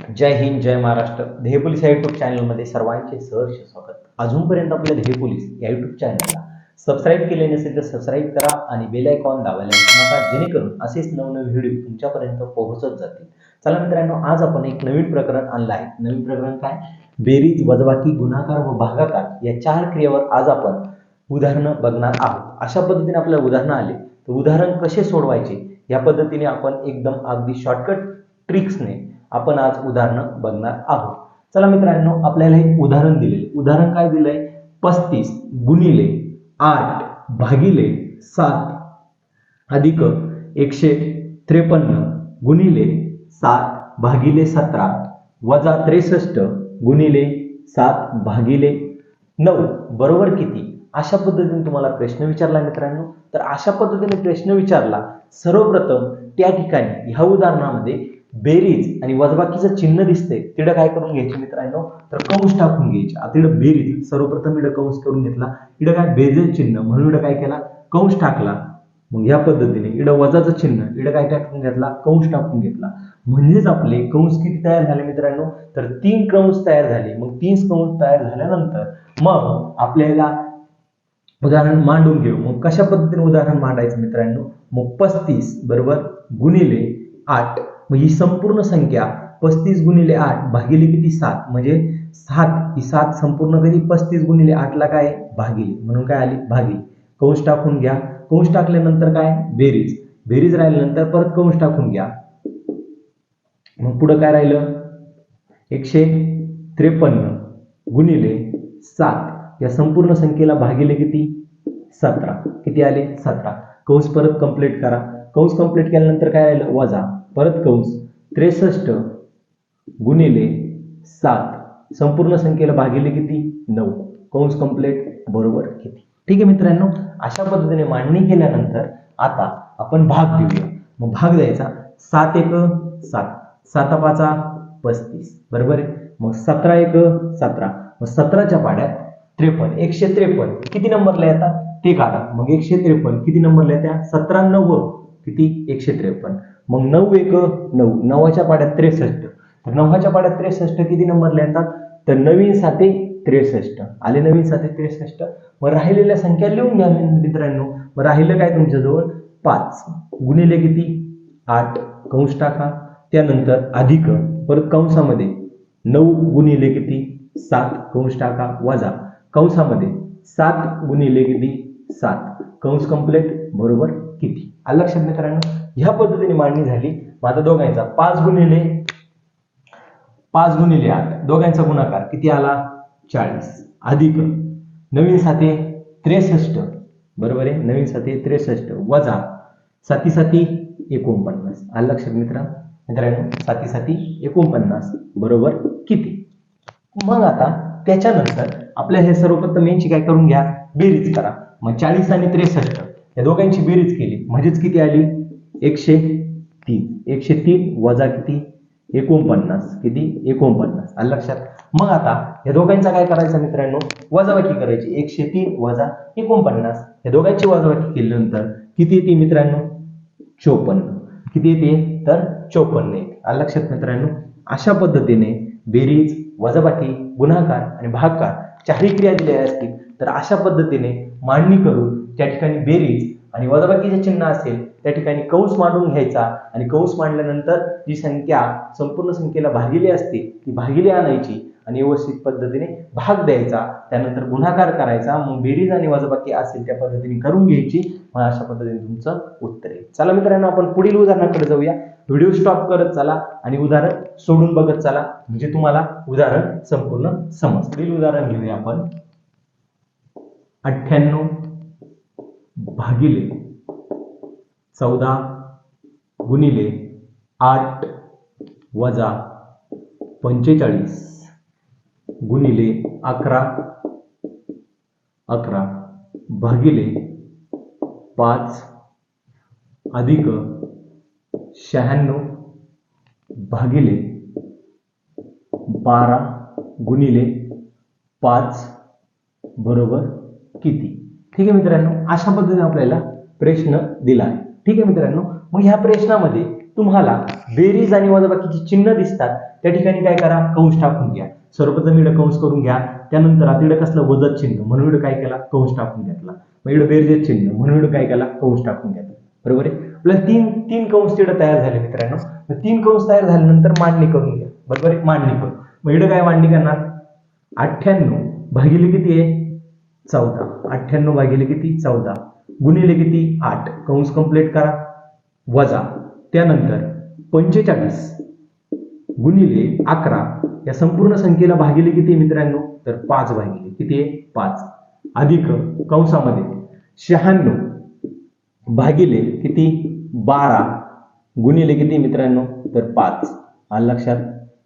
जय हिंद जय महाराष्ट्र. ध्येय पोलीस या युट्यूब चॅनलमध्ये सर्वांचे सहर्ष स्वागत. अजूनपर्यंत आपल्या ध्येय पोलीस या युट्यूब चॅनलला सबस्क्राईब केले नसेल तर सबस्क्राईब करा आणि बेल आयकॉन दाबायला विसरू नका जेणेकरून असेच नवनवे व्हिडिओ तुमच्यापर्यंत पोहोचत जातील. चला मित्रांनो आज आपण एक नवीन प्रकरण आणलं आहे. नवीन प्रकरण काय? बेरीज वजबाकी गुणाकार व भागाकार या चार क्रियेवर आज आपण उदाहरणं बघणार आहोत. अशा पद्धतीने आपल्याला उदाहरणं आले. तर उदाहरण कसे सोडवायचे? या पद्धतीने आपण एकदम अगदी शॉर्टकट ट्रिक्सने आपण आज उदाहरणं बघणार आहोत. चला मित्रांनो आपल्याला एक उदाहरण दिले उदाहरण काय दिलंय? पस्तीस गुणिले आठ भागिले सात अधिक एकशे त्रेपन्न गुणिले सात भागिले सतरा वजा त्रेसष्ट गुणिले सात भागिले नऊ. बरोबर किती? अशा पद्धतीने तुम्हाला प्रश्न विचारला मित्रांनो. तर अशा पद्धतीने प्रश्न विचारला सर्वप्रथम त्या ठिकाणी ह्या उदाहरणामध्ये बेरीज आणि वजबाकीचं चिन्ह दिसते तिकडं काय करून घ्यायचे मित्रांनो? तर कंस टाकून घ्यायचे. आता इकडं बेरीज सर्वप्रथम इकडं कंस करून घेतला. इकडं काय बेरीज चिन्ह म्हणून इकडं काय केला? कंस टाकला. मग या पद्धतीने इकडं वजाचं चिन्ह इकडं काय टाकून घेतला? कंस टाकून घेतला. म्हणजेच आपले कंस किती तयार झाले मित्रांनो? तर तीन कंस तयार झाले. मग तीन कंस तयार झाल्यानंतर मग आपल्याला उदाहरण मांडून घेऊ. मग कशा पद्धतीने उदाहरण मांडायचं मित्रांनो? मग पस्तीस बरोबर? गुणिले आठ. मग ही संपूर्ण संख्या पस्तीस गुणिले आठ भागिले किती सात? म्हणजे सात. ही सात संपूर्ण कधी? पस्तीस गुणिले आठला काय? भागिले. म्हणून काय आली? भागिले. कंश टाकून घ्या. कंश टाकल्यानंतर काय? बेरीज. बेरीज राहिल्यानंतर परत कंश टाकून घ्या. मग पुढं काय राहिलं? एकशे त्रेपन्न गुणिले सात. या संपूर्ण संख्येला भागिले किती? सतरा. किती आले? सतरा. कंस परत कंप्लीट करा. कंस कंप्लीट केल्यानंतर काय राहिलं? वजा. परत कंस त्रेसष्ट गुणिले सात. संपूर्ण संख्येला भागिले किती? नऊ. कंस कंप्लेट बरोबर किती? ठीक आहे मित्रांनो अशा पद्धतीने मांडणी केल्यानंतर आता आपण भाग देऊया. मग भाग द्यायचा. सात एक सात. साता पाचा पस्तीस. बरोबर आहे? मग सतरा एक सतरा. मग सतराच्या पाड्यात त्रेपन्न. एकशे त्रेपन्न. किती नंबरला येतात? ते काढा. मग एकशे त्रेपन्न. किती नंबरला येत्या? सतरा नव्वद. किती? एकशे त्रेपन्न. मग नऊ एक नऊ. नवाच्या पाड्यात त्रेसष्ट. तर नव्वाच्या पाड्यात त्रेसष्ट किती नंबरला येतात तर नवीन साते त्रेसष्ट. आले नवीन साते त्रेसष्ट. मग राहिलेल्या संख्या लिहून घ्या मित्रांनो. मग राहिलं काय तुमच्याजवळ? पाच. गुणिले किती? आठ. कंस टाका. त्यानंतर अधिक. परत कंसामध्ये. नऊ गुणिले किती? सात. कंस टाका. वजा. कंसामध्ये. सात गुणिले किती? सात. कंस कंप्लेट बरोबर? किती आलं लक्षात मित्रांनो ह्या पद्धतीने मांडणी झाली. माझा दोघांचा पाच गुणिले पाच गुणिले आठ. दोघांचा गुणाकार किती आला? चाळीस. अधिक नवीन साते त्रेसष्ट. बरोबर आहे? नवीन साते त्रेसष्ट. वजा साती साती एकोणपन्नास. आलं लक्षात मित्रा मित्रांनो साती साती एकोणपन्नास. बरोबर? किती? मग आता त्याच्यानंतर आपल्या हे सर्वप्रथम यांची काय करून घ्या? बेरीज करा. मग चाळीस आणि त्रेसष्ट. या दोघांची बेरीज केली. म्हणजेच किती आली? एकशे तीन. एकशे तीन वजा किती? एकोणपन्नास. किती? एकोणपन्नास. आलं लक्षात? मग आता या दोघांचा काय करायचा मित्रांनो? वजाबाकी करायची. एकशे तीन वजा एकोणपन्नास. या दोघांची वजाबाकी केल्यानंतर किती येते मित्रांनो? चोपन्न. किती येते? तर चोपन्न येते. आलं लक्षात मित्रांनो? अशा पद्धतीने बेरीज वजाबाकी गुणाकार आणि भागकार चारही क्रिया दिलेल्या असतील. तर अशा पद्धतीने मांडणी करून त्या ठिकाणी बेरीज आणि वजाबाकीचे चिन्ह असेल त्या ठिकाणी कंस मांडून घ्यायचा आणि कंस मांडल्यानंतर जी संख्या संपूर्ण संख्येला भागिले असते ती भागिले आणायची आणि व्यवस्थित पद्धतीने भाग द्यायचा. त्यानंतर गुणाकार करायचा. मग बेरीज आणि वजाबाकी असेल त्या पद्धतीने करून घ्यायची. मग अशा पद्धतीने तुमचं उत्तर येईल. चला मित्रांनो आपण पुढील उदाहरणाकडे जाऊया. व्हिडिओ स्टॉप करत चला आणि उदाहरण सोडून बघत चला. म्हणजे तुम्हाला उदाहरण संपूर्ण समज पुढील उदाहरण घेऊया आपण. अठ्ठ्याण्णव भागिले चौदा गुणिले आठ वजा पंचेचाळीस गुणिले अकरा अकरा भागिले पाच अधिक शहाण्णव भागिले बारा गुणिले पाच बरोबर किती? ठीक आहे मित्रांनो? अशा पद्धतीने आपल्याला प्रश्न दिला आहे. ठीक आहे मित्रांनो? मग ह्या प्रश्नामध्ये तुम्हाला बेरीज आणि वजाबाकीची चिन्ह दिसतात. त्या ठिकाणी काय करा? कंस टाकून घ्या. सर्वप्रथम इकडे कंस करून घ्या. त्यानंतर आता इकडे कसलं? वजत चिन्ह. म्हणून इकडे काय केला? कंस टाकून घेतला. मग इकडे बेरजेत चिन्ह. म्हणून इकडे काय केला? कंस टाकून घेतला. बरोबर आहे? आपल्याला तीन तीन कंस तिकडे तयार झाले मित्रांनो. तीन कंस तयार झाल्यानंतर मांडणी करून घ्या. बरोबर आहे? मांडणी करू मग इकडे काय मांडणी करणार? अठ्ठ्याण्णव. भागिले किती आहे? चौदा. अठ्ठ्याण्णव भागिले किती? चौदा. गुणिले किती? आठ. कंस कंप्लीट करा. वजा. त्यानंतर पंचेचाळीस. गुणिले अकरा. या संपूर्ण संख्येला भागिले किती मित्रांनो? तर पाच भागिले. किती आहे? पाच. अधिक कंसामध्ये शहाण्णव भागिले किती? बारा. गुणिले किती मित्रांनो? तर पाच. आलं लक्षात?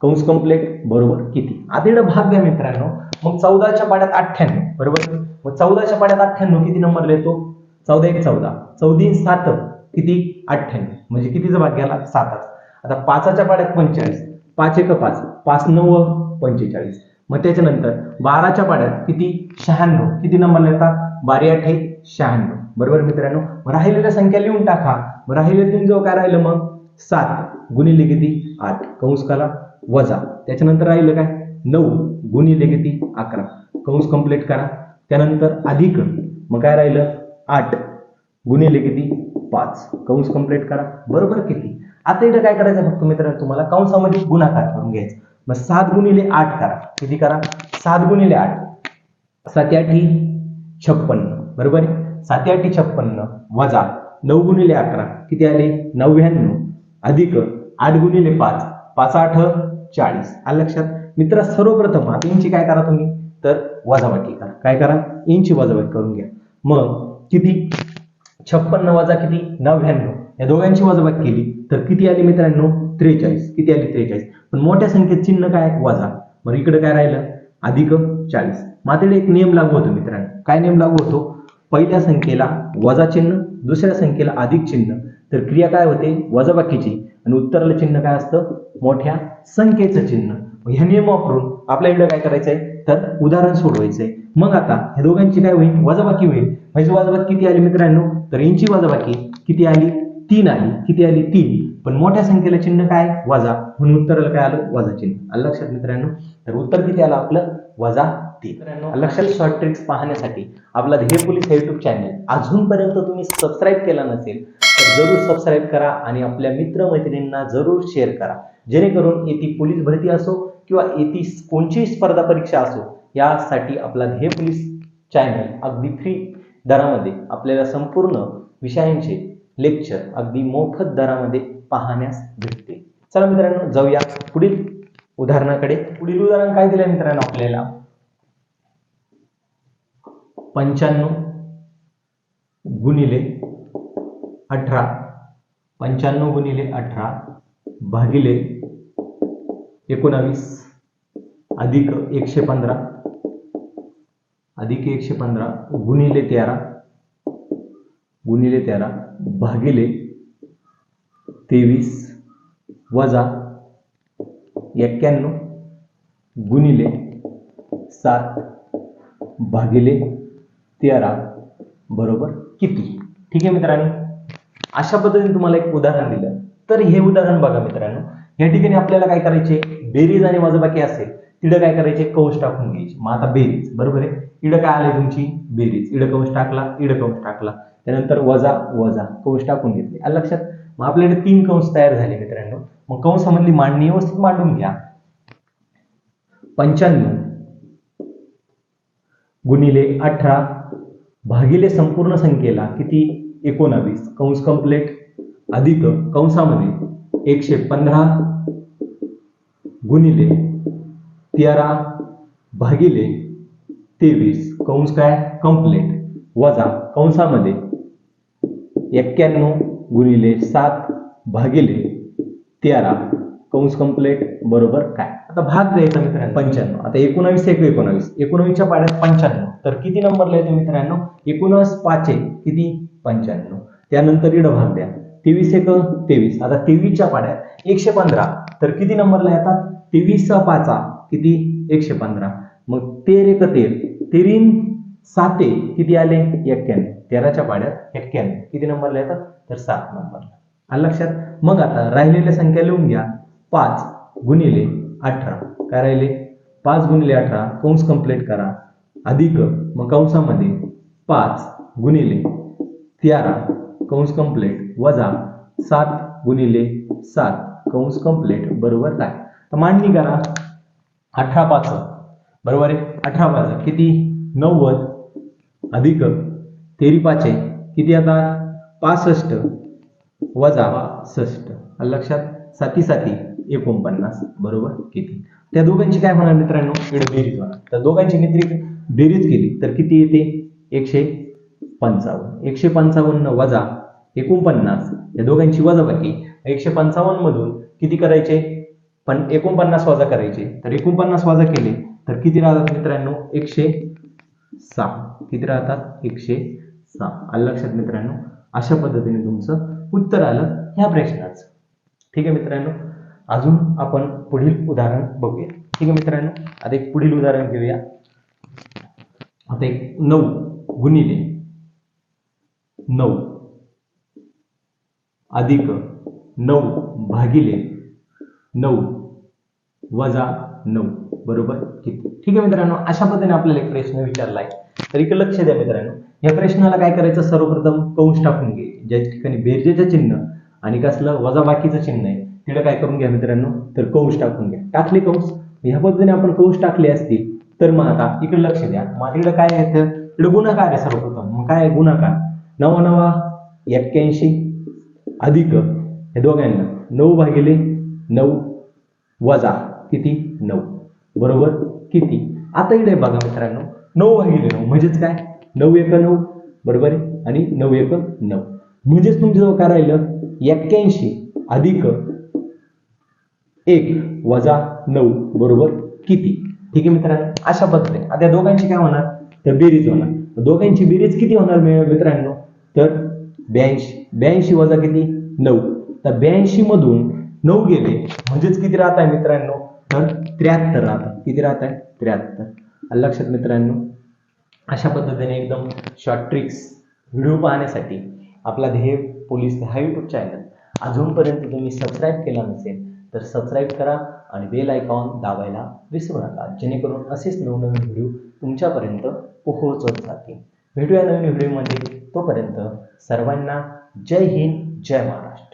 कंस कंप्लेट बरोबर? किती? आता भाग द्या मित्रांनो. मग चौदाच्या पाड्यात अठ्ठ्याण्णव बरोबर? मग चौदाच्या पाड्यात अठ्ठ्याण्णव किती नंबर येतो चौदा एक चौदा. चौदी सात किती? अठ्ठ्याण्णव. म्हणजे कितीचा भाग घ्यायला सातच. आता पाचाच्या पाड्यात पंचेचाळीस. पाच एक पाच. पाच नऊ पंचेचाळीस. मग त्याच्यानंतर बाराच्या पाड्यात किती? शहाण्णव. किती नंबरला येतात बारी आठ शहाण्णव. बरोबर मित्रांनो? मग राहिलेल्या संख्या लिहून टाका. मग राहिलेल्या जो काय राहिलं मग? सात. गुणिले किती? आठ. कंस करा वजा. त्याच्यानंतर राहिलं काय? नऊ गुणिले किती अकरा. कंस कंप्लीट करा. त्यानंतर अधिक. मग काय राहिलं? आठ गुणिले किती पाच. कंस कंप्लीट करा. बरोबर किती? आता इथं काय करायचं फक्त मित्रांनो? तुम्हाला कंसामध्ये गुणाकार करून घ्यायचं. मग सात गुणिले आठ करा. किती करा? सात गुणिले आठ. साती छप्पन्न बरोबर आहे? सात्याठी छप्पन्न वजा नऊ गुणिले अकरा. किती आले? नव्याण्णव. अधिक आठ गुणिले पाच. पाच आठ चाळीस. आलं लक्षात? मित्र सर्वप्रथम आता इंची काय करा तुम्ही? तर वजाबाकी करा. काय करा? इंची वजाबाकी करून घ्या. मग किती? छप्पन्न वजा किती? नव्याण्णव. या दोघांची वजाबाकी केली. तर किती आली मित्रांनो? त्रेचाळीस. किती आली? त्रेचाळीस. पण मोठ्या संख्येत चिन्ह काय? वजा. मग इकडे काय राहिलं? अधिक चाळीस. मात्र एक नियम लागू होतो मित्रांनो. काय नियम लागू होतो? पहिल्या संख्येला वजा चिन्ह दुसऱ्या संख्येला अधिक चिन्ह. तर क्रिया काय होते? वजाबाकीची. आणि उत्तराला चिन्ह काय असतं? मोठ्या संख्येचं चिन्ह. ह्या नियम वापरून आपल्या इकडे काय करायचंय? तर उदाहरण सोडवायचंय. मग आता ह्या दोघांची काय होईल? वजाबाकी होईल. म्हणजे वजाबाकी किती आली मित्रांनो? तर यांची वजाबाकी किती आली? तीन आली. किती आली? तीन. पण मोठ्या संख्येला चिन्ह काय? वजा. म्हणून उत्तराला काय आलं? वजा चिन्ह. लक्षात मित्रांनो? तर उत्तर किती आलं आपलं? वजा तीन. लक्षात शॉर्ट ट्रिक्स पाहण्यासाठी. आपला ध्येय पोलीस युट्यूब चॅनल अजूनपर्यंत तुम्ही सबस्क्राईब केला नसेल तर जरूर सबस्क्राईब करा आणि आपल्या मित्रमैत्रिणींना जरूर शेअर करा. जेणेकरून येथे पोलीस भरती असो किंवा येथे कोणतीही स्पर्धा परीक्षा असो यासाठी आपला ध्येय पोलीस चॅनल अगदी फ्री दरामध्ये आपल्याला संपूर्ण विषयांचे लेक्चर अगदी मोफत दरामध्ये पाहण्यास भेटते. चला मित्रांनो जाऊया पुढील उदाहरणाकडे. पुढील उदाहरण काय दिलं मित्रांनो आपल्याला? पंच्याण्णव गुणिले अठरा. पंच्याण्णव गुणिले अठरा भागिले एकोणावीस अधिक एकशे पंधरा. अधिक एकशे पंधरा गुणिले तेरा. गुणिले तेरा भागिले तेवीस वजा एक्क्याण्णव गुणिले सात भागिले तेरा बरोबर किती? ठीक आहे मित्रांनो? अशा पद्धतीने तुम्हाला एक उदाहरण दिलं. तर हे उदाहरण बघा मित्रांनो. या ठिकाणी आपल्याला काय करायचे? बेरीज आणि वजाबाकी असेल. तिडं काय करायचे? कवच टाकून घ्यायचे. मग आता बेरीज. बरोबर आहे? इडं काय आले तुमची? बेरीज. इड कवच टाकला इकडे कवच टाकला. त्यानंतर वजा वजा. कवच टाकून घेतले. लक्षात? मग आपल्याकडे तीन कंस तयार झाले मित्रांनो. मग कंसामधली मांडणी व्यवस्थित मांडून घ्या. पंच्याण्णव. गुणिले अठरा भागिले संपूर्ण संख्येला किती? एकोणावीस. कंस कंप्लेट अधिक कंसामध्ये एकशे पंधरा. गुणिले तेरा भागिले तेवीस. कंस काय? कंप्लेट वजा कंसामध्ये एक्क्याण्णव गुणिले सात भागिले तेरा. कंस कंप्लेट बरोबर काय? आता भाग द्यायचा मित्रांनो. पंच्याण्णव. आता एकोणावीस एक एकोणावीस. एकोणावीसच्या पाड्यात पंच्याण्णव. तर किती नंबरला येतो मित्रांनो? एकोणावीस पाच आहे किती? पंच्याण्णव. त्यानंतर इकडं भाग द्या. तेवीस एक तेवीस. आता तेवीसच्या पाड्यात एकशे पंधरा. तर किती नंबरला येतात तेवीसचा पाचा किती? एकशे पंधरा. मग तेर एक तेर. तेरीन साते किती आले? एक्क्याण्णव तेराच्या पाड्यात एक्क्याण्णव किती नंबरला येतात तर सात नंबरला आलं लक्षात मग आता राहिलेल्या संख्या लिहून घ्या. पाच गुणिले अठरा. काय राहिले? पाच गुणिले अठरा कंस कंप्लीट करा. अधिक मग कंसामध्ये पाच गुणिले तेरा कंस कंप्लीट वजा सात गुणिले सात कंस कंप्लीट बरोबर काय? तर मांडणी करा. अठरा पाच. बरोबर आहे? अठरा पाच. किती? नव्वद. अधिक तेरी पाचे किती आता? पासष्ट. वजा सष्ट. लक्षात साती साती एकोणपन्नास बरोबर? किती? त्या दोघांची काय होणार मित्रांनो? इकडे बेरीज होणार. तर दोघांची किती बेरीज केली तर किती येते? एकशे पंचावन्न. एकशे पंचावन्न वजा एकोणपन्नास. या दोघांची वजाबाकी. एकशे पंचावन्न मधून किती करायचे? पण एकोणपन्नास वजा करायचे. तर एकोणपन्नास वजा केले तर किती राहतात मित्रांनो? एकशे सहा. किती राहतात? एकशे सहा. आलं लक्षात मित्रांनो अशा पद्धतीने तुमचं उत्तर आलं ह्या प्रश्नाचं. ठीक आहे मित्रांनो अजून आपण पुढील उदाहरण बघूया. ठीक आहे मित्रांनो आता एक पुढील उदाहरण घेऊया. आता एक नऊ गुणिले नऊ अधिक नऊ भागिले नऊ वजा नऊ. बरोबर? किती? ठीक आहे मित्रांनो अशा पद्धतीने आपल्याला एक प्रश्न विचारलाय तर इकडे लक्ष द्या मित्रांनो. या प्रश्नाला काय करायचं? सर्वप्रथम कंश टाकून घे. ज्या ठिकाणी बेरजेचं चिन्ह आणि कसलं वजा बाकीचं चिन्ह आहे तिकडे काय करून घ्या मित्रांनो? तर कंश टाकून घ्या. टाकले कंस? ह्या पद्धतीने आपण कंश टाकले असतील तर मग आता इकडे लक्ष द्या. माझ्याकडे इकडे काय येतं इकडे गुणाकार आहे सर्वप्रथम. मग काय आहे गुणाकार? नवा नवा एक्क्याऐंशी अधिक हे दोघांना नऊ भागिले नऊ वजा किती? नऊ. बरोबर? किती? आता इकडे बघा मित्रांनो. नऊ भागिले नऊ. म्हणजेच काय? नऊ एक नऊ बरोबर आहे? आणि नऊ एक नऊ. म्हणजेच तुमच्याजवळ काय राहिलं? एक्क्याऐंशी अधिक एक वजा नऊ बरोबर? किती? ठीक आहे मित्रांनो अशा पद्धतीने. आता दोघांची काय होणार? तर बेरीज होणार. दोघांची बेरीज किती होणार मित्रांनो? तर ब्याऐंशी. ब्याऐंशी वजा किती? नऊ. तर ब्याऐंशी मधून नऊ गेले. म्हणजेच किती राहत आहे मित्रांनो? तर त्र्याहत्तर राहत किती राहत आहे? त्र्याहत्तर. लक्षात मित्रांनो अशा पद्धतीने एकदम शॉर्ट ट्रिक्स व्हिडिओ पाहण्यासाठी आपला ध्येय पोलीस हा यूट्यूब चॅनल अजूनपर्यंत तुम्ही सबस्क्राईब केला नसेल तर सबस्क्राईब करा आणि बेल आयकॉन दाबायला विसरू नका जेणेकरून असेच नवनवीन व्हिडिओ तुमच्यापर्यंत पोहोचत जातील. भेटूया नवीन व्हिडिओमध्ये तोपर्यंत सर्वांना जय हिंद जय महाराष्ट्र.